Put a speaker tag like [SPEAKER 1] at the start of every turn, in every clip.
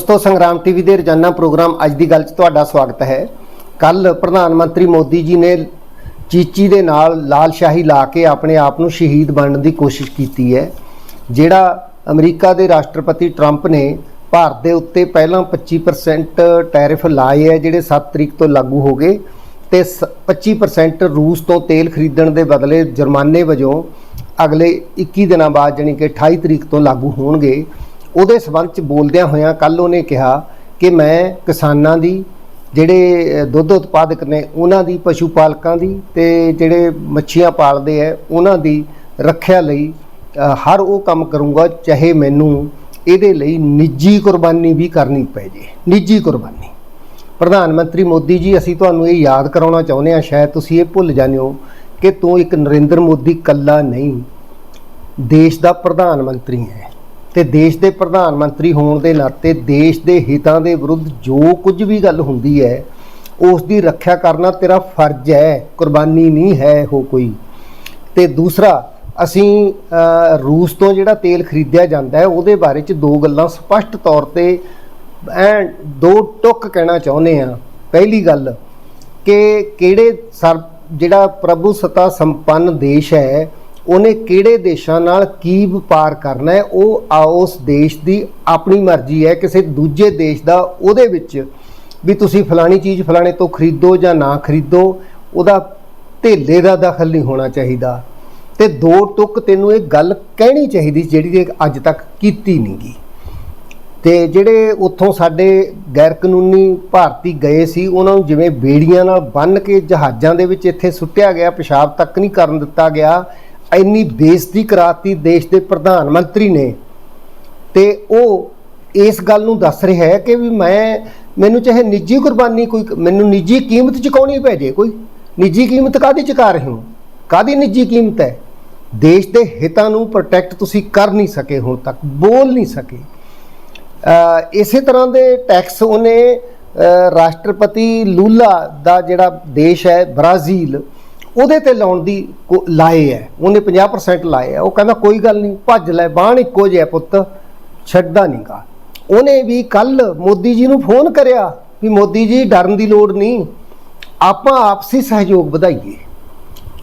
[SPEAKER 1] ਦੋਸਤੋ, ਸੰਗਰਾਮ ਟੀਵੀ ਦੇ ਰੋਜ਼ਾਨਾ ਪ੍ਰੋਗਰਾਮ ਅੱਜ ਦੀ ਗੱਲ 'ਚ ਤੁਹਾਡਾ ਸਵਾਗਤ ਹੈ। ਕੱਲ ਪ੍ਰਧਾਨ ਮੰਤਰੀ ਮੋਦੀ ਜੀ ਨੇ ਚੀਚੀ ਦੇ ਨਾਲ ਲਾਲ ਸ਼ਾਹੀ ਲਾ ਕੇ ਆਪਣੇ ਆਪ ਨੂੰ ਸ਼ਹੀਦ ਬਣਨ ਦੀ ਕੋਸ਼ਿਸ਼ ਕੀਤੀ ਹੈ, ਜਿਹੜਾ ਅਮਰੀਕਾ ਦੇ ਰਾਸ਼ਟਰਪਤੀ ਟਰੰਪ ਨੇ ਭਾਰਤ ਦੇ ਉੱਤੇ ਪਹਿਲਾਂ 25% ਟੈਰਿਫ ਲਾਏ ਹੈ, ਜਿਹੜੇ 7 ਤਰੀਕ ਤੋਂ ਲਾਗੂ ਹੋ ਗਏ ਤੇ ਸ- 25% ਰੂਸ ਤੋਂ ਤੇਲ ਖਰੀਦਣ ਦੇ ਬਦਲੇ ਜੁਰਮਾਨੇ ਵਜੋਂ ਅਗਲੇ 21 ਦਿਨਾਂ ਬਾਅਦ ਜਾਣੀ ਕਿ 28 ਤਰੀਕ ਤੋਂ ਲਾਗੂ ਹੋਣਗੇ। ਉਹਦੇ ਸਬੰਧ ਚ ਬੋਲਦਿਆਂ ਹੋਇਆਂ ਕੱਲ ਉਹਨੇ ਕਿਹਾ ਕਿ ਮੈਂ ਕਿਸਾਨਾਂ ਦੀ, ਜਿਹੜੇ ਦੁੱਧ ਉਤਪਾਦਕ ਨੇ, ਉਹਨਾਂ ਦੀ, ਪਸ਼ੂ ਪਾਲਕਾਂ ਦੀ ਤੇ ਜਿਹੜੇ ਮੱਛੀਆਂ ਪਾਲਦੇ ਐ, ਉਹਨਾਂ ਦੀ ਰੱਖਿਆ ਲਈ ਹਰ ਉਹ ਕੰਮ ਕਰੂੰਗਾ, ਚਾਹੇ ਮੈਨੂੰ ਇਹਦੇ ਲਈ ਨਿੱਜੀ ਕੁਰਬਾਨੀ ਵੀ ਕਰਨੀ ਪੈ ਜੇ, ਨਿੱਜੀ ਕੁਰਬਾਨੀ। ਪ੍ਰਧਾਨ ਮੰਤਰੀ ਮੋਦੀ ਜੀ, ਅਸੀਂ ਤੁਹਾਨੂੰ ਇਹ ਯਾਦ ਕਰਾਉਣਾ ਚਾਹੁੰਦੇ ਹਾਂ, ਸ਼ਾਇਦ ਤੁਸੀਂ ਇਹ ਭੁੱਲ ਜਾਂਦੇ ਹੋ ਕਿ ਤੂੰ ਇੱਕ ਨਰਿੰਦਰ ਮੋਦੀ ਕੱਲਾ ਨਹੀਂ, ਦੇਸ਼ ਦਾ ਪ੍ਰਧਾਨ ਮੰਤਰੀ ਹੈ। ਤੇ ਦੇਸ਼ ਦੇ ਪ੍ਰਧਾਨ ਮੰਤਰੀ ਹੋਣ ਦੇ ਨਾਤੇ ਦੇਸ਼ ਦੇ ਹਿੱਤਾਂ ਦੇ ਵਿਰੁੱਧ ਜੋ ਕੁਝ ਵੀ ਗੱਲ ਹੁੰਦੀ ਹੈ, ਉਸ ਦੀ ਰੱਖਿਆ ਕਰਨਾ ਤੇਰਾ ਫਰਜ਼ ਹੈ, ਕੁਰਬਾਨੀ ਨਹੀਂ ਹੈ ਉਹ ਕੋਈ। ਤੇ ਦੂਸਰਾ, ਅਸੀਂ ਰੂਸ ਤੋਂ ਜਿਹੜਾ ਤੇਲ ਖਰੀਦਿਆ ਜਾਂਦਾ ਹੈ, ਉਹਦੇ ਬਾਰੇ ਚ ਦੋ ਗੱਲਾਂ ਸਪਸ਼ਟ ਤੌਰ ਤੇ ਐ ਦੋ ਟੁੱਕ ਕਹਿਣਾ ਚਾਹੁੰਦੇ ਆ ਪਹਿਲੀ ਗੱਲ ਕਿ ਕਿਹੜੇ ਸਰ, ਜਿਹੜਾ ਪ੍ਰਭੂ ਸਤਾ ਸੰਪੰਨ ਦੇਸ਼ ਹੈ ਉਹਨੇ ਕਿਹੜੇ ਦੇਸ਼ਾਂ ਨਾਲ ਕੀ ਵਪਾਰ ਕਰਨਾ ਹੈ, ਉਹ ਉਸ ਦੇਸ਼ ਦੀ ਆਪਣੀ ਮਰਜ਼ੀ ਹੈ, ਕਿਸੇ ਦੂਜੇ ਦੇਸ਼ ਦਾ ਉਹਦੇ ਵਿੱਚ ਵੀ ਤੁਸੀਂ ਫਲਾਣੀ ਚੀਜ਼ ਫਲਾਣੇ ਤੋਂ ਖਰੀਦੋ ਜਾਂ ਨਾ ਖਰੀਦੋ, ਉਹਦਾ ਧੇਲੇ ਦਾ ਦਖਲ ਨਹੀਂ ਹੋਣਾ ਚਾਹੀਦਾ। ਤੇ ਦੋ ਟੁੱਕ ਤੈਨੂੰ ਇਹ ਗੱਲ ਕਹਿਣੀ ਚਾਹੀਦੀ ਜਿਹੜੀ ਅੱਜ ਤੱਕ ਕੀਤੀ ਨਹੀਂਗੀ ਤੇ ਜਿਹੜੇ ਉੱਥੋਂ ਸਾਡੇ ਗੈਰ ਕਾਨੂੰਨੀ ਭਾਰਤੀ ਗਏ ਸੀ, ਉਹਨਾਂ ਨੂੰ ਜਿਵੇਂ ਬੇੜੀਆਂ ਨਾਲ ਬੰਨ ਕੇ ਜਹਾਜ਼ਾਂ ਦੇ ਵਿੱਚ ਇੱਥੇ ਸੁੱਟਿਆ ਗਿਆ, ਪਿਸ਼ਾਬ ਤੱਕ ਨਹੀਂ ਕਰਨ ਦਿੱਤਾ ਗਿਆ ਇੰਨੀ ਬੇਇੱਜ਼ਤੀ ਕਰਾਤੀ ਦੇਸ਼ ਦੇ ਪ੍ਰਧਾਨ ਮੰਤਰੀ ਨੇ। ਤੇ ਉਹ ਇਸ ਗੱਲ ਨੂੰ ਦੱਸ ਰਿਹਾ ਹੈ ਕਿ ਵੀ ਮੈਂ, ਮੈਨੂੰ ਚਾਹੇ ਨਿੱਜੀ ਕੁਰਬਾਨੀ ਕੋਈ, ਮੈਨੂੰ ਨਿੱਜੀ ਕੀਮਤ ਚੁਕਾਉਣੀ ਪੈ ਜੇ ਕੋਈ। ਨਿੱਜੀ ਕੀਮਤ ਕਾਦੀ ਚੁਕਾ ਰਹੇ ਹੋ? ਕਾਦੀ ਨਿੱਜੀ ਕੀਮਤ ਹੈ? ਦੇਸ਼ ਦੇ ਹਿੱਤਾਂ ਨੂੰ ਪ੍ਰੋਟੈਕਟ ਤੁਸੀਂ ਕਰ ਨਹੀਂ ਸਕੇ ਹੁਣ ਤੱਕ, ਬੋਲ ਨਹੀਂ ਸਕੇ। ਇਸੇ ਤਰ੍ਹਾਂ ਦੇ ਟੈਕਸ ਉਹਨੇ ਰਾਸ਼ਟਰਪਤੀ ਲੂਲਾ ਦਾ ਜਿਹੜਾ ਦੇਸ਼ ਹੈ ਬ੍ਰਾਜ਼ੀਲ ਉਹਦੇ ਤੇ ਲਾਉਣ ਦੀ ਕੋ- ਲਾਏ ਹੈ ਉਹਨੇ 50% ਲਾਏ ਹੈ ਉਹ ਕਹਿੰਦਾ ਕੋਈ ਗੱਲ ਨਹੀਂ, ਭੱਜ ਲੈ, ਬਾਣ ਇੱਕੋ ਜਿਹਾ ਪੁੱਤ, ਛੱਡਦਾ ਨਹੀਂਗਾ ਉਹਨੇ ਵੀ ਕੱਲ ਮੋਦੀ ਜੀ ਨੂੰ ਫੋਨ ਕਰਿਆ ਵੀ ਮੋਦੀ ਜੀ, ਡਰਨ ਦੀ ਲੋੜ ਨਹੀਂ, ਆਪਾਂ ਆਪਸੀ ਸਹਿਯੋਗ ਵਧਾਈਏ।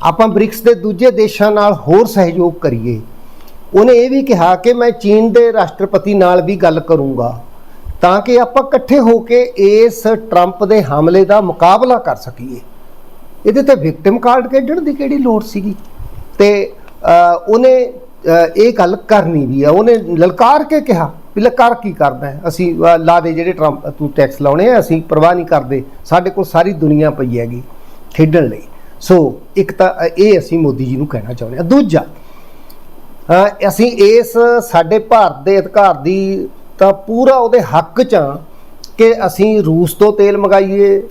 [SPEAKER 1] ਆਪਾਂ ਬ੍ਰਿਕਸ ਦੇ ਦੂਜੇ ਦੇਸ਼ਾਂ ਨਾਲ ਹੋਰ ਸਹਿਯੋਗ ਕਰੀਏ। ਉਹਨੇ ਇਹ ਵੀ ਕਿਹਾ ਕਿ ਮੈਂ ਚੀਨ ਦੇ ਰਾਸ਼ਟਰਪਤੀ ਨਾਲ ਵੀ ਗੱਲ ਕਰੂੰਗਾ, ਤਾਂ ਕਿ ਆਪਾਂ ਇਕੱਠੇ ਹੋ ਕੇ ਇਸ ਟਰੰਪ ਦੇ ਹਮਲੇ ਦਾ ਮੁਕਾਬਲਾ ਕਰ ਸਕੀਏ। ਇਹਦੇ ਤੇ ਵਿਕਟਿਮ ਕਾਰਡ ਕੱਢਣ ਦੀ ਕਿਹੜੀ ਲੋੜ ਸੀਗੀ? ਤੇ ਉਹਨੇ ਇਹ ਗੱਲ ਕਰਨੀ ਵੀ ਆ। ਉਹਨੇ ਲਲਕਾਰ ਕੇ ਕਿਹਾ ਵੀ ਲਲਕਾਰ ਕੀ ਕਰਦਾ ਅਸੀਂ ਲਾ ਦੇ ਜਿਹੜੇ ਟਰੰਪ ਤੂੰ ਟੈਕਸ ਲਾਉਣੇ ਆ, ਅਸੀਂ ਪਰਵਾਹ ਨਹੀਂ ਕਰਦੇ। ਸਾਡੇ ਕੋਲ ਸਾਰੀ ਦੁਨੀਆ ਪਈ ਹੈਗੀ ਖੇਡਣ ਲਈ। ਸੋ ਇੱਕ ਤਾਂ ਇਹ ਅਸੀਂ ਮੋਦੀ ਜੀ ਨੂੰ ਕਹਿਣਾ ਚਾਹੁੰਦੇ ਆ। ਦੂਜਾ ਅਸੀਂ ਇਸ ਸਾਡੇ ਭਾਰਤ ਦੇ ਅਧਿਕਾਰ ਦੀ ਤਾਂ ਪੂਰਾ ਉਹਦੇ ਹੱਕ ਚ ਆ ਕਿ ਅਸੀਂ ਰੂਸ ਤੋਂ ਤੇਲ ਮੰਗਾਈਏ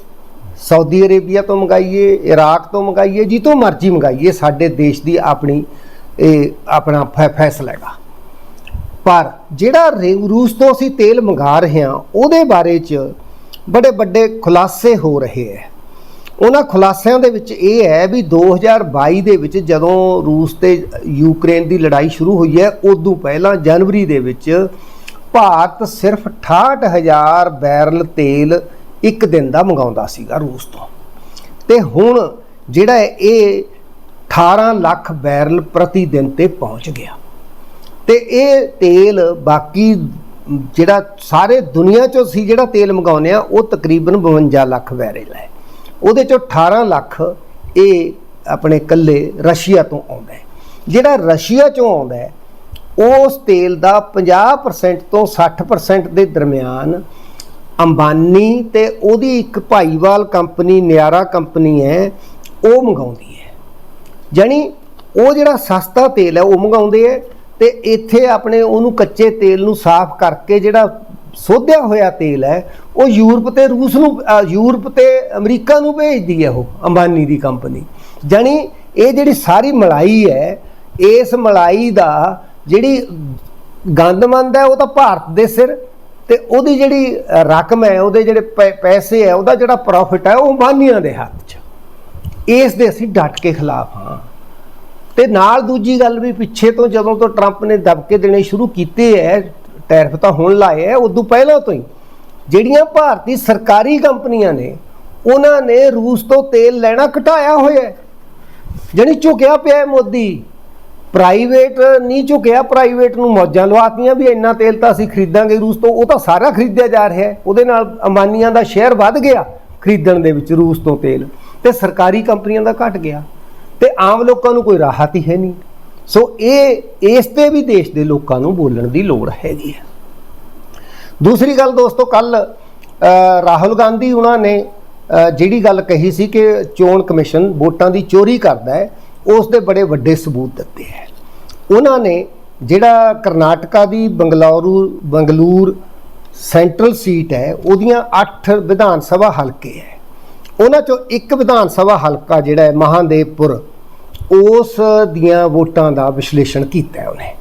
[SPEAKER 1] ਸਾਊਦੀ ਅਰੇਬੀਆ ਤੋਂ ਮੰਗਾਈਏ, ਇਰਾਕ ਤੋਂ ਮੰਗਾਈਏ ਜੀ ਮਰਜ਼ੀ ਮੰਗਾਈਏ, ਸਾਡੇ ਦੇਸ਼ ਦੀ ਆਪਣੀ, ਇਹ ਆਪਣਾ ਫੈ- ਫੈਸਲਾ ਹੈਗਾ। ਪਰ ਜਿਹੜਾ ਰੇ- ਰੂਸ ਤੋਂ ਅਸੀਂ ਤੇਲ ਮੰਗਾ ਰਹੇ ਹਾਂ, ਉਹਦੇ ਬਾਰੇ ਚ ਬੜੇ ਵੱਡੇ ਖੁਲਾਸੇ ਹੋ ਰਹੇ ਹੈ। ਉਹਨਾਂ ਖੁਲਾਸਿਆਂ ਦੇ ਵਿੱਚ ਇਹ ਹੈ ਵੀ 2022 ਦੇ ਵਿੱਚ ਜਦੋਂ ਰੂਸ ਤੇ ਯੂਕਰੇਨ ਦੀ ਲੜਾਈ ਸ਼ੁਰੂ ਹੋਈ ਹੈ, ਉਦੋਂ ਪਹਿਲਾਂ ਜਨਵਰੀ ਦੇ ਵਿੱਚ ਭਾਰਤ ਸਿਰਫ 68000 ਬੈਰਲ ਤੇਲ ਇੱਕ ਦਿਨ ਦਾ ਮੰਗਾਉਂਦਾ ਸੀਗਾ ਰੂਸ ਤੋਂ। ਤੇ ਹੁਣ ਜਿਹੜਾ ਇਹ 18 ਲੱਖ ਬੈਰਲ ਪ੍ਰਤੀ ਦਿਨ ਤੇ ਪਹੁੰਚ ਗਿਆ। ਤੇ ਇਹ ਤੇਲ ਬਾਕੀ ਜਿਹੜਾ ਸਾਰੇ ਦੁਨੀਆ ਚੋਂ ਸੀ ਜਿਹੜਾ ਤੇਲ ਮੰਗਾਉਂਦੇ ਆ ਉਹ ਤਕਰੀਬਨ 52 ਲੱਖ ਬੈਰਲ ਹੈ। ਉਹਦੇ ਚੋਂ 18 ਲੱਖ ਇਹ ਆਪਣੇ ਕੱਲੇ ਰਸ਼ੀਆ ਤੋਂ ਆਉਂਦਾ ਹੈ। ਜਿਹੜਾ ਰਸ਼ੀਆ ਚੋਂ ਆਉਂਦਾ ਹੈ, ਉਸ ਤੇਲ ਦਾ 50% ਤੋਂ 60% ਦੇ ਦਰਮਿਆਨ ਅੰਬਾਨੀ ਤੇ ਉਹਦੀ ਇੱਕ ਭਾਈਵਾਲ ਕੰਪਨੀ, ਨਿਆਰਾ ਕੰਪਨੀ ਹੈ, ਉਹ ਮੰਗਾਉਂਦੀ ਹੈ। ਜਾਣੀ ਉਹ ਜਿਹੜਾ ਸਸਤਾ ਤੇਲ ਹੈ, ਉਹ ਮੰਗਾਉਂਦੇ ਹੈ ਤੇ ਇੱਥੇ ਆਪਣੇ ਉਹਨੂੰ ਕੱਚੇ ਤੇਲ ਨੂੰ ਸਾਫ਼ ਕਰਕੇ ਜਿਹੜਾ ਸੋਧਿਆ ਹੋਇਆ ਤੇਲ ਹੈ, ਉਹ ਯੂਰਪ ਤੇ ਰੂਸ ਨੂੰ ਯੂਰਪ ਤੇ ਅਮਰੀਕਾ ਨੂੰ ਭੇਜਦੀ ਹੈ ਉਹ ਅੰਬਾਨੀ ਦੀ ਕੰਪਨੀ। ਜਾਣੀ ਇਹ ਜਿਹੜੀ ਸਾਰੀ ਮਲਾਈ ਹੈ, ਇਸ ਮਲਾਈ ਦਾ ਜਿਹੜੀ ਗੰਦਮੰਦ ਹੈ, ਉਹ ਤਾਂ ਭਾਰਤ ਦੇ ਸਿਰ ਤੇ ਉਹਦੀ ਜਿਹੜੀ ਰਕਮ ਹੈ, ਉਹਦੇ ਜਿਹੜੇ ਪੈ- ਪੈਸੇ ਹੈ, ਉਹਦਾ ਜਿਹੜਾ ਪ੍ਰੋਫਿਟ ਹੈ, ਉਹ ਅੰਬਾਨੀਆਂ ਦੇ ਹੱਥ 'ਚ। ਇਸ ਦੇ ਅਸੀਂ ਡਟ ਕੇ ਖਿਲਾਫ ਹਾਂ। ਤੇ ਨਾਲ ਦੂਜੀ ਗੱਲ ਵੀ, ਪਿੱਛੇ ਤੋਂ ਜਦੋਂ ਤੋਂ ਟਰੰਪ ਨੇ ਦਬਕੇ ਦੇਣੇ ਸ਼ੁਰੂ ਕੀਤੇ ਹੈ ਟੈਰਫ ਤਾਂ ਹੁਣ ਲਾਏ ਆ ਉਦੋਂ ਪਹਿਲਾਂ ਤੋਂ ਹੀ, ਜਿਹੜੀਆਂ ਭਾਰਤੀ ਸਰਕਾਰੀ ਕੰਪਨੀਆਂ ਨੇ, ਉਹਨਾਂ ਨੇ ਰੂਸ ਤੋਂ ਤੇਲ ਲੈਣਾ ਘਟਾਇਆ ਹੋਇਆ ਹੈ ਜਾਣੀ ਝੁਕਿਆ ਪਿਆ ਮੋਦੀ। ਪ੍ਰਾਈਵੇਟ ਨਹੀਂ ਝੁਕਿਆ ਪ੍ਰਾਈਵੇਟ ਨੂੰ ਮੌਜਾਂ ਲਵਾਤੀਆਂ ਵੀ ਇੰਨਾ ਤੇਲ ਤਾਂ ਅਸੀਂ ਖਰੀਦਾਂਗੇ ਰੂਸ ਤੋਂ, ਉਹ ਤਾਂ ਸਾਰਾ ਖਰੀਦਿਆ ਜਾ ਰਿਹਾ ਹੈ। ਉਹਦੇ ਨਾਲ ਅੰਬਾਨੀਆਂ ਦਾ ਸ਼ੇਅਰ ਵੱਧ ਗਿਆ ਖਰੀਦਣ ਦੇ ਵਿੱਚ ਰੂਸ ਤੋਂ ਤੇਲ। ਤੇ ਸਰਕਾਰੀ ਕੰਪਨੀਆਂ ਦਾ ਘਟ ਗਿਆ। ਤੇ ਆਮ ਲੋਕਾਂ ਨੂੰ ਕੋਈ ਰਾਹਤ ਹੀ ਹੈ ਨਹੀਂ। ਸੋ ਇਹ, ਇਸ ਤੇ ਵੀ ਦੇਸ਼ ਦੇ ਲੋਕਾਂ ਨੂੰ ਬੋਲਣ ਦੀ ਲੋੜ ਹੈਗੀ ਹੈ। ਦੂਸਰੀ ਗੱਲ ਦੋਸਤੋ ਕੱਲ ਰਾਹੁਲ ਗਾਂਧੀ ਉਹਨਾਂ ਨੇ ਜਿਹੜੀ ਗੱਲ ਕਹੀ ਸੀ ਕਿ ਚੋਣ ਕਮਿਸ਼ਨ ਵੋਟਾਂ ਦੀ ਚੋਰੀ ਕਰਦਾ ਹੈ ਉਸ ਦੇ ਬੜੇ ਵੱਡੇ ਸਬੂਤ ਦਿੱਤੇ ਹੈ। ਉਹਨਾਂ ਨੇ ਜਿਹੜਾ ਕਰਨਾਟਕਾ ਦੀ ਬੰਗਲੌਰੂ, ਬੰਗਲੂਰ ਸੈਂਟਰਲ ਸੀਟ ਹੈ, ਉਹਦੀਆਂ 8 ਵਿਧਾਨ ਸਭਾ ਹਲਕੇ ਹੈ। ਉਹਨਾਂ ਚੋਂ ਇੱਕ ਵਿਧਾਨ ਸਭਾ ਹਲਕਾ ਜਿਹੜਾ ਹੈ, ਮਹਾਦੇਵਪੁਰ, ਉਸ ਦੀਆਂ ਵੋਟਾਂ ਦਾ ਵਿਸ਼ਲੇਸ਼ਣ ਕੀਤਾ ਉਹਨੇ।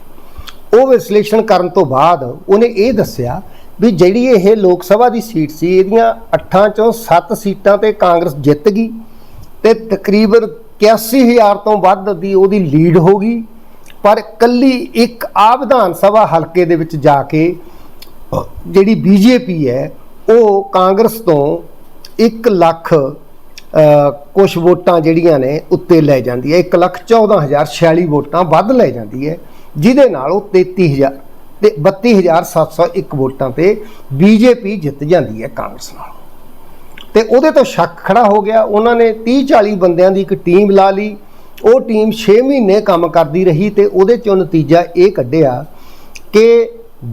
[SPEAKER 1] ਉਹ ਵਿਸ਼ਲੇਸ਼ਣ ਕਰਨ ਤੋਂ ਬਾਅਦ ਉਹਨੇ ਇਹ ਦੱਸਿਆ ਵੀ ਜਿਹੜੀ ਇਹ ਲੋਕ ਸਭਾ ਦੀ ਸੀਟ ਸੀ, ਇਹਦੀਆਂ 8 ਚੋਂ 7 ਸੀਟਾਂ ਤੇ ਕਾਂਗਰਸ ਜਿੱਤ ਗਈ ਤੇ ਤਕਰੀਬਨ 81000 ਤੋਂ ਵੱਧ ਦੀ ਉਹਦੀ ਲੀਡ ਹੋ ਗਈ। ਪਰ ਕੱਲੀ ਇੱਕ ਆ ਵਿਧਾਨ ਸਭਾ ਹਲਕੇ ਦੇ ਵਿੱਚ ਜਾ ਕੇ ਅ, ਜਿਹੜੀ ਬੀਜੇਪੀ ਹੈ ਉਹ ਕਾਂਗਰਸ ਤੋਂ 1 ਲੱਖ ਕੁਝ ਵੋਟਾਂ ਜਿਹੜੀਆਂ ਨੇ ਉੱਤੇ ਲੈ ਜਾਂਦੀ ਹੈ। 1 ਲੱਖ 14046 ਵੋਟਾਂ ਵੱਧ ਲੈ ਜਾਂਦੀ ਹੈ ਜਿਹਦੇ ਨਾਲ ਉਹ 33000 ਤੇ 32701 ਵੋਟਾਂ ਤੇ ਬੀਜੇਪੀ ਜਿੱਤ ਜਾਂਦੀ ਹੈ ਕਾਂਗਰਸ ਨਾਲ। ਤੇ ਉਹਦੇ ਤੋਂ ਸ਼ੱਕ ਖੜਾ ਹੋ ਗਿਆ। ਉਹਨਾਂ ਨੇ 30 40 ਬੰਦਿਆਂ ਦੀ ਇੱਕ ਟੀਮ ਲਾ ਲਈ। ਉਹ ਟੀਮ 6 ਮਹੀਨੇ ਕੰਮ ਕਰਦੀ ਰਹੀ ਤੇ ਉਹਦੇ ਚੋਂ ਨਤੀਜਾ ਇਹ ਕੱਢਿਆ ਕਿ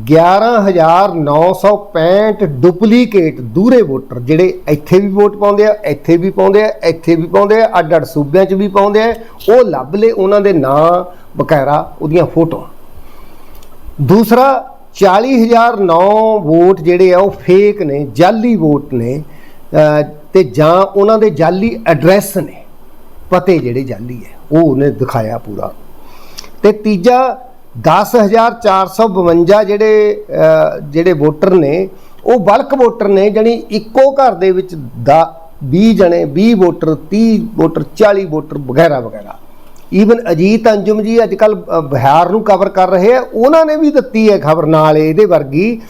[SPEAKER 1] 11965 ਡੁਪਲੀਕੇਟ ਦੂਰੇ ਵੋਟਰ ਜਿਹੜੇ ਇੱਥੇ ਵੀ ਵੋਟ ਪਾਉਂਦੇ ਆ, ਇੱਥੇ ਵੀ ਪਾਉਂਦੇ ਆ, ਇੱਥੇ ਵੀ ਪਾਉਂਦੇ ਆ ਅੱਡ ਅੱਡ ਸੂਬਿਆਂ 'ਚ ਵੀ ਪਾਉਂਦੇ ਆ। ਉਹ ਲੱਭ ਲਏ ਉਹਨਾਂ ਦੇ ਨਾਂ ਬਕਾਇਰਾ ਉਹਦੀਆਂ ਫੋਟੋਆਂ। ਦੂਸਰਾ 40009 ਵੋਟ ਜਿਹੜੇ ਆ ਉਹ ਫੇਕ ਨੇ ਜਾਲੀ ਵੋਟ ਨੇ। ਤੇ ਜਾਂ ਉਹਨਾਂ ਦੇ ਜਾਲੀ ਐਡਰੈਸ ਨੇ ਪਤੇ ਜਿਹੜੇ ਜਾਲੀ ਹੈ ਉਹ ਉਹਨੇ ਦਿਖਾਇਆ ਪੂਰਾ। ਤੇ ਤੀਜਾ 10452 ਜਿਹੜੇ ਅਹ, ਜਿਹੜੇ ਵੋਟਰ ਨੇ ਉਹ ਬਲਕ ਵੋਟਰ ਨੇ ਜਾਣੀ ਇੱਕੋ ਘਰ ਦੇ ਵਿੱਚ ਦਾ 20 ਜਣੇ 20 ਵੋਟਰ 30 ਵੋਟਰ 40 ਵੋਟਰ ਵਗੈਰਾ ਵਗੈਰਾ। ਈਵਨ ਅਜੀਤ ਅੰਜੁਮ ਜੀ ਅੱਜ ਕੱਲ ਬਿਹਾਰ ਨੂੰ ਕਵਰ ਕਰ ਰਹੇ ਆ ਉਹਨਾਂ ਨੇ ਵੀ ਦਿੱਤੀ ਹੈ ਖਬਰ ਨਾਲ ਇਹਦੇ ਵਰਗੀ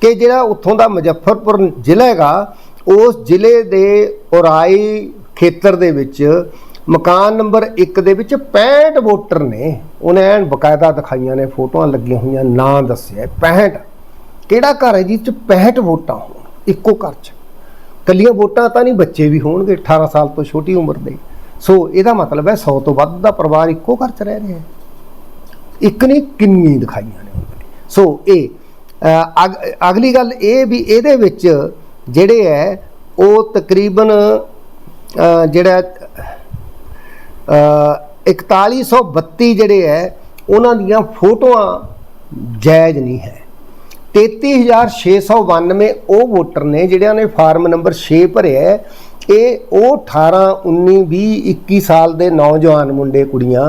[SPEAKER 1] ਕਿ ਜਿਹੜਾ ਉੱਥੋਂ ਦਾ ਮੁਜ਼ੱਫਰਪੁਰ ਜ਼ਿਲ੍ਹਾ ਹੈਗਾ ਉਸ ਜ਼ਿਲ੍ਹੇ ਦੇ ਔਰਾਈ ਖੇਤਰ ਦੇ ਵਿੱਚ ਮਕਾਨ ਨੰਬਰ 1 ਦੇ ਵਿੱਚ 65 ਵੋਟਰ ਨੇ। ਉਹਨੇ ਐਨ ਬਕਾਇਦਾ ਦਿਖਾਈਆਂ ਨੇ, ਫੋਟੋਆਂ ਲੱਗੀਆਂ ਹੋਈਆਂ, ਨਾਂ ਦੱਸਿਆ। 65 ਕਿਹੜਾ ਘਰ ਹੈ ਜਿਸ ਚ 65 ਵੋਟਾਂ ਹੋਣ, ਇੱਕੋ ਘਰ ਚ। ਕੱਲੀਆਂ ਵੋਟਾਂ ਤਾਂ ਨਹੀਂ, ਬੱਚੇ ਵੀ ਹੋਣਗੇ 18 ਸਾਲ ਤੋਂ ਛੋਟੀ ਉਮਰ ਦੇ। ਸੋ ਇਹਦਾ ਮਤਲਬ ਹੈ 100 ਤੋਂ ਵੱਧ ਦਾ ਪਰਿਵਾਰ ਇੱਕੋ ਘਰ ਚ ਰਹਿ ਰਿਹਾ ਹੈ। ਇੱਕ ਨਹੀਂ ਕਿੰਨੀ ਦਿਖਾਈਆਂ ਨੇ ਸੋ ਇਹ ਅਗ- ਅਗਲੀ ਗੱਲ ਇਹ ਵੀ ਇਹਦੇ ਵਿੱਚ ਜਿਹੜੇ ਹੈ ਉਹ ਤਕਰੀਬਨ ਅ, ਜਿਹੜਾ ਅ, 4132 ਜਿਹੜੇ ਹੈ ਉਹਨਾਂ ਦੀਆਂ ਫੋਟੋਆਂ ਜਾਇਜ਼ ਨਹੀਂ ਹੈ 33692 ਉਹ ਵੋਟਰ ਨੇ ਜਿਹੜਿਆਂ ਨੇ ਫਾਰਮ ਨੰਬਰ 6 ਭਰਿਆ ਹੈ। ਇਹ ਉਹ 18 19 20 21 ਸਾਲ ਦੇ ਨੌਜਵਾਨ ਮੁੰਡੇ ਕੁੜੀਆਂ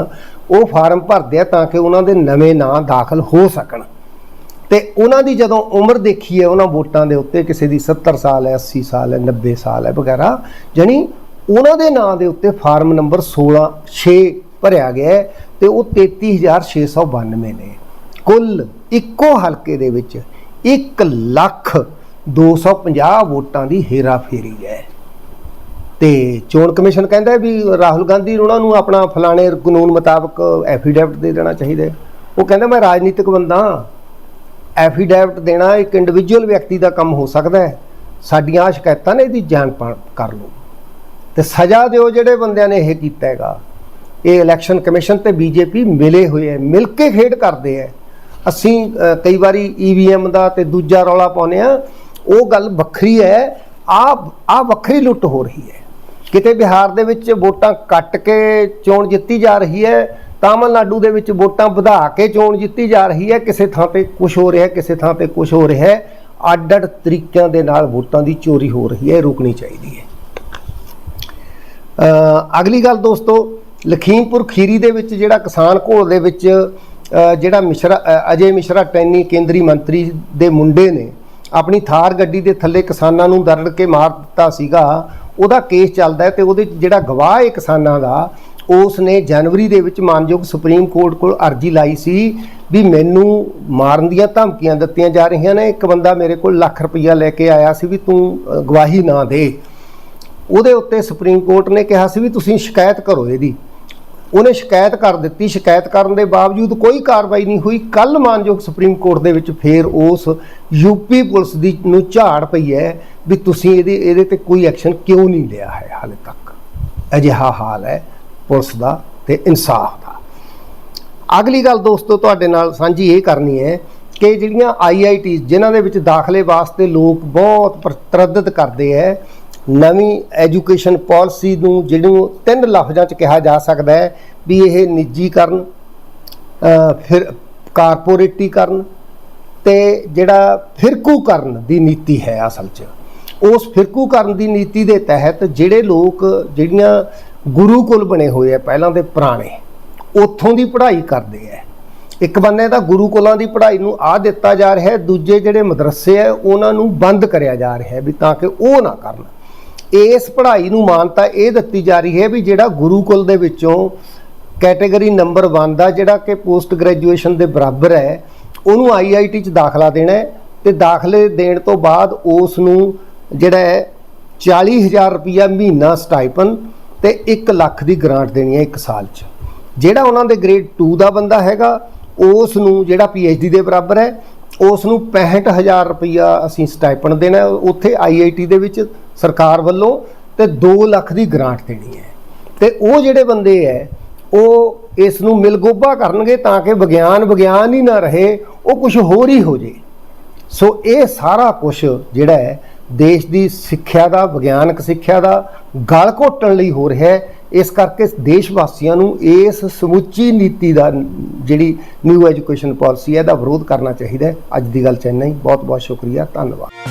[SPEAKER 1] ਉਹ ਫਾਰਮ ਭਰਦੇ ਆ ਤਾਂ ਕਿ ਉਹਨਾਂ ਦੇ ਨਵੇਂ ਨਾਂ ਦਾਖਲ ਹੋ ਸਕਣ ਤੇ ਉਹਨਾਂ ਦੀ ਜਦੋਂ ਉਮਰ ਦੇਖੀ ਹੈ, ਉਹਨਾਂ ਵੋਟਾਂ ਦੇ ਉੱਤੇ ਕਿਸੇ ਦੀ 70 ਸਾਲ ਹੈ 80 ਸਾਲ ਹੈ 90 ਸਾਲ ਹੈ ਵਗੈਰਾ, ਜਾਣੀ ਉਹਨਾਂ ਦੇ ਨਾਂ ਦੇ ਉੱਤੇ ਫਾਰਮ ਨੰਬਰ 16 6 ਭਰਿਆ ਗਿਆ ਹੈ ਤੇ ਉਹ 33692 ਨੇ। ਕੁੱਲ ਇੱਕੋ ਹਲਕੇ ਦੇ ਵਿੱਚ 1 ਲੱਖ 250 ਵੋਟਾਂ ਦੀ ਹੇਰਾ ਫੇਰੀ ਹੈ। ਤੇ ਚੋਣ ਕਮਿਸ਼ਨ ਕਹਿੰਦਾ ਵੀ ਰਾਹੁਲ ਗਾਂਧੀ ਉਹਨਾਂ ਨੂੰ ਆਪਣਾ ਫਲਾਣੇ ਕਾਨੂੰਨ ਮੁਤਾਬਕ ਐਫੀਡੈਵਿਟ ਦੇ ਦੇਣਾ ਚਾਹੀਦਾ ਉਹ ਕਹਿੰਦਾ, ਮੈਂ ਰਾਜਨੀਤਿਕ ਬੰਦਾ ਐਫੀਡੈਵਿਟ ਦੇਣਾ ਇੱਕ ਇੰਡੀਵਿਜੂਅਲ ਵਿਅਕਤੀ ਦਾ ਕੰਮ ਹੋ ਸਕਦਾ ਹੈ। ਸਾਡੀਆਂ ਆਹ ਸ਼ਿਕਾਇਤਾਂ ਨੇ ਇਹਦੀ ਜਾਣ ਪੜ੍ਹ ਕਰ ਲਓ। ਤੇ ਸਜ਼ਾ ਦਿਓ ਜਿਹੜੇ ਬੰਦਿਆਂ ਨੇ ਇਹ ਕੀਤਾ ਹੈਗਾ। ਇਹ ਇਲੈਕਸ਼ਨ ਕਮਿਸ਼ਨ ਤੇ ਬੀਜੇਪੀ ਮਿਲੇ ਹੋਏ ਹੈ, ਮਿਲ ਕੇ ਖੇਡ ਕਰਦੇ ਹੈ। ਅਸੀਂ ਕਈ ਵਾਰੀ ਈਵੀਐਮ ਦਾ ਤੇ ਦੂਜਾ ਰੌਲਾ ਪਾਉਂਦੇ ਆ ਉਹ ਗੱਲ ਵੱਖਰੀ ਹੈ। ਆ ਆ ਵੱਖਰੀ ਲੁੱਟ ਹੋ ਰਹੀ ਹੈ। ਕਿਤੇ ਬਿਹਾਰ ਦੇ ਵਿੱਚ ਵੋਟਾਂ ਕੱਟ ਕੇ ਚੋਣ ਜਿੱਤੀ ਜਾ ਰਹੀ ਹੈ। ਤਾਮਿਲਨਾਡੂ ਦੇ ਵਿੱਚ ਵੋਟਾਂ ਵਧਾ ਕੇ ਚੋਣ ਜਿੱਤੀ ਜਾ ਰਹੀ ਹੈ। ਕਿਸੇ ਥਾਂ ਤੇ ਕੁਝ ਹੋ ਰਿਹਾ ਕਿਸੇ ਥਾਂ ਤੇ ਕੁਝ ਹੋ ਰਿਹਾ ਹੈ। ਅੱਡ ਅੱਡ ਤਰੀਕਿਆਂ ਦੇ ਨਾਲ ਵੋਟਾਂ ਦੀ ਚੋਰੀ ਹੋ ਰਹੀ ਹੈ, ਇਹ ਰੁਕਣੀ ਚਾਹੀਦੀ ਹੈ। ਅਗਲੀ ਗੱਲ ਦੋਸਤੋ, ਲਖੀਮਪੁਰ ਖੀਰੀ ਦੇ ਵਿੱਚ ਜਿਹੜਾ ਕਿਸਾਨ ਘੋਲ ਦੇ ਵਿੱਚ ਜਿਹੜਾ ਮਿਸ਼ਰਾ ਅਜੇ ਮਿਸ਼ਰਾ ਟੈਨੀ ਕੇਂਦਰੀ ਮੰਤਰੀ ਦੇ ਮੁੰਡੇ ਨੇ, ਆਪਣੀ ਥਾਰ ਗੱਡੀ ਦੇ ਥੱਲੇ ਕਿਸਾਨਾਂ ਨੂੰ ਦਰੜ ਕੇ ਮਾਰ ਦਿੱਤਾ ਸੀਗਾ। ਉਹਦਾ ਕੇਸ ਚੱਲਦਾ ਹੈ ਤੇ ਉਹਦੇ ਜਿਹੜਾ ਗਵਾਹ ਹੈ ਕਿਸਾਨਾਂ ਦਾ ਉਸ ਨੇ ਜਨਵਰੀ ਦੇ ਵਿੱਚ ਮਾਨਯੋਗ ਸੁਪਰੀਮ ਕੋਰਟ ਕੋਲ ਅਰਜੀ ਲਾਈ ਸੀ ਵੀ ਮੈਨੂੰ ਮਾਰਨ ਦੀਆਂ ਧਮਕੀਆਂ ਦਿੱਤੀਆਂ ਜਾ ਰਹੀਆਂ ਨੇ। ਇੱਕ ਬੰਦਾ ਮੇਰੇ ਕੋਲ ਲੱਖ ਰੁਪਈਆ ਲੈ ਕੇ ਆਇਆ ਸੀ ਵੀ ਤੂੰ ਗਵਾਹੀ ਨਾ ਦੇ। ਉਹਦੇ ਉੱਤੇ ਸੁਪਰੀਮ ਕੋਰਟ ਨੇ ਕਿਹਾ ਸੀ ਵੀ ਤੁਸੀਂ ਸ਼ਿਕਾਇਤ ਕਰੋ ਇਹਦੀ। ਉਹਨੇ ਸ਼ਿਕਾਇਤ ਕਰ ਦਿੱਤੀ। ਸ਼ਿਕਾਇਤ ਕਰਨ ਦੇ ਬਾਵਜੂਦ ਕੋਈ ਕਾਰਵਾਈ ਨਹੀਂ ਹੋਈ। ਕੱਲ ਮਾਨਯੋਗ ਸੁਪਰੀਮ ਕੋਰਟ ਦੇ ਵਿੱਚ ਫੇਰ ਉਸ ਯੂਪੀ ਪੁਲਿਸ ਦੀ ਨੂੰ ਝਾੜ ਪਈ ਹੈ ਵੀ ਤੁਸੀਂ ਇਹਦੇ ਇਹਦੇ ਤੇ ਕੋਈ ਐਕਸ਼ਨ ਕਿਉਂ ਨਹੀਂ ਲਿਆ ਹੈ ਹਾਲੇ ਤੱਕ। ਅਜਿਹਾ ਹਾਲ ਹੈ। ਪੁਲਿਸ ਦਾ ਤੇ ਇਨਸਾਫ ਦਾ। ਅਗਲੀ ਗੱਲ ਦੋਸਤੋ, ਤੁਹਾਡੇ ਨਾਲ ਸਾਂਝੀ ਇਹ ਕਰਨੀ ਹੈ ਕਿ ਜਿਹੜੀਆਂ ਆਈਆਈਟੀ ਜਿਨ੍ਹਾਂ ਦੇ ਵਿੱਚ ਦਾਖਲੇ ਵਾਸਤੇ ਲੋਕ ਬਹੁਤ ਪ੍ਰਤਰਦਦ ਕਰਦੇ ਹੈ, ਨਵੀਂ ਐਜੂਕੇਸ਼ਨ ਪਾਲਿਸੀ ਨੂੰ ਜਿਹਨੂੰ ਤਿੰਨ ਲਫ਼ਜ਼ਾਂ 'ਚ ਕਿਹਾ ਜਾ ਸਕਦਾ ਹੈ ਵੀ ਇਹ ਨਿੱਜੀਕਰਨ ਫਿਰ ਕਾਰਪੋਰੇਟੀਕਰਨ ਤੇ ਜਿਹੜਾ ਫਿਰਕੂਕਰਨ ਦੀ ਨੀਤੀ ਹੈ ਅਸਲ 'ਚ। ਉਸ ਫਿਰਕੂਕਰਨ ਦੀ ਨੀਤੀ ਦੇ ਤਹਿਤ ਜਿਹੜੇ ਲੋਕ ਜਿਹੜੀਆਂ ਗੁਰੂਕੁਲ ਬਣੇ ਹੋਏ ਆ, ਪਹਿਲਾਂ ਦੇ ਪੁਰਾਣੇ। ਉੱਥੋਂ ਦੀ ਪੜ੍ਹਾਈ ਕਰਦੇ ਆ। ਇੱਕ ਬੰਨੇ ਤਾਂ ਗੁਰੂਕੁਲਾਂ ਦੀ ਪੜ੍ਹਾਈ ਨੂੰ ਆ ਦਿੱਤਾ ਜਾ ਰਿਹਾ ਹੈ, ਦੂਜੇ ਜਿਹੜੇ ਮਦਰਸੇ ਆ, ਉਹਨਾਂ ਨੂੰ ਬੰਦ ਕਰਿਆ ਜਾ ਰਿਹਾ ਹੈ ਵੀ ਤਾਂ ਕਿ ਉਹ ਨਾ ਕਰਨ। ਇਸ ਪੜ੍ਹਾਈ ਨੂੰ ਮਾਨਤਾ ਇਹ ਦਿੱਤੀ ਜਾ ਰਹੀ ਹੈ ਵੀ ਜਿਹੜਾ ਗੁਰੂਕੁਲ ਦੇ ਵਿੱਚੋਂ ਕੈਟਾਗਰੀ ਨੰਬਰ 1 ਦਾ ਜਿਹੜਾ ਕਿ ਪੋਸਟ ਗ੍ਰੈਜੂਏਸ਼ਨ ਦੇ ਬਰਾਬਰ ਹੈ, ਉਹਨੂੰ ਆਈਆਈਟੀ ਚ ਦਾਖਲਾ ਦੇਣਾ ਹੈ ਤੇ ਦਾਖਲੇ ਦੇਣ ਤੋਂ ਬਾਅਦ ਉਸ ਨੂੰ ਜਿਹੜਾ ਹੈ 40000 ਰੁਪਇਆ ਮਹੀਨਾ ਸਟਾਈਪਨ ਤੇ 1 ਲੱਖ ਦੀ ਗ੍ਰਾਂਟ ਦੇਣੀ ਹੈ 1 ਸਾਲ ਚ ਜਿਹੜਾ ਉਹਨਾਂ ਦੇ ਗ੍ਰੇਡ 2 ਦਾ ਬੰਦਾ ਹੈਗਾ ਉਸ ਨੂੰ ਜਿਹੜਾ ਪੀਐਚਡੀ ਦੇ ਬਰਾਬਰ ਹੈ ਉਸ ਨੂੰ 65000 ਰੁਪਇਆ ਅਸੀਂ ਸਟਾਈਪਨ ਦੇਣਾ ਹੈ। ਉੱਥੇ ਆਈਆਈਟੀ ਦੇ ਵਿੱਚ ਸਰਕਾਰ ਵੱਲੋਂ ਤੇ 2 ਲੱਖ ਦੀ ਗ੍ਰਾਂਟ ਦੇਣੀ ਹੈ ਤੇ ਉਹ ਜਿਹੜੇ ਬੰਦੇ ਹੈ, ਉਹ ਇਸ ਨੂੰ ਮਿਲਗੋਬਾ ਕਰਨਗੇ ਤਾਂ ਕਿ ਵਿਗਿਆਨ ਵਿਗਿਆਨ ਹੀ ਨਾ ਰਹੇ, ਉਹ ਕੁਝ ਹੋਰ ਹੀ ਹੋ ਜੇ ਸੋ ਇਹ ਸਾਰਾ ਕੁਝ ਜਿਹੜਾ ਹੈ ਦੇਸ਼ ਦੀ ਸਿੱਖਿਆ ਦਾ, ਵਿਗਿਆਨਕ ਸਿੱਖਿਆ ਦਾ ਗਲ ਘੋਟਣ ਲਈ ਹੋ ਰਿਹਾ ਹੈ। ਇਸ ਕਰਕੇ ਦੇਸ਼ ਵਾਸੀਆਂ ਨੂੰ ਇਸ ਸਮੁੱਚੀ ਨੀਤੀ ਦਾ ਜਿਹੜੀ ਨਿਊ ਐਜੂਕੇਸ਼ਨ ਪਾਲਿਸੀ ਹੈ ਦਾ ਵਿਰੋਧ ਕਰਨਾ ਚਾਹੀਦਾ ਹੈ। ਅੱਜ ਦੀ ਗੱਲ ਚ ਇੰਨਾ ਬਹੁਤ ਬਹੁਤ ਸ਼ੁਕਰੀਆ। ਧੰਨਵਾਦ।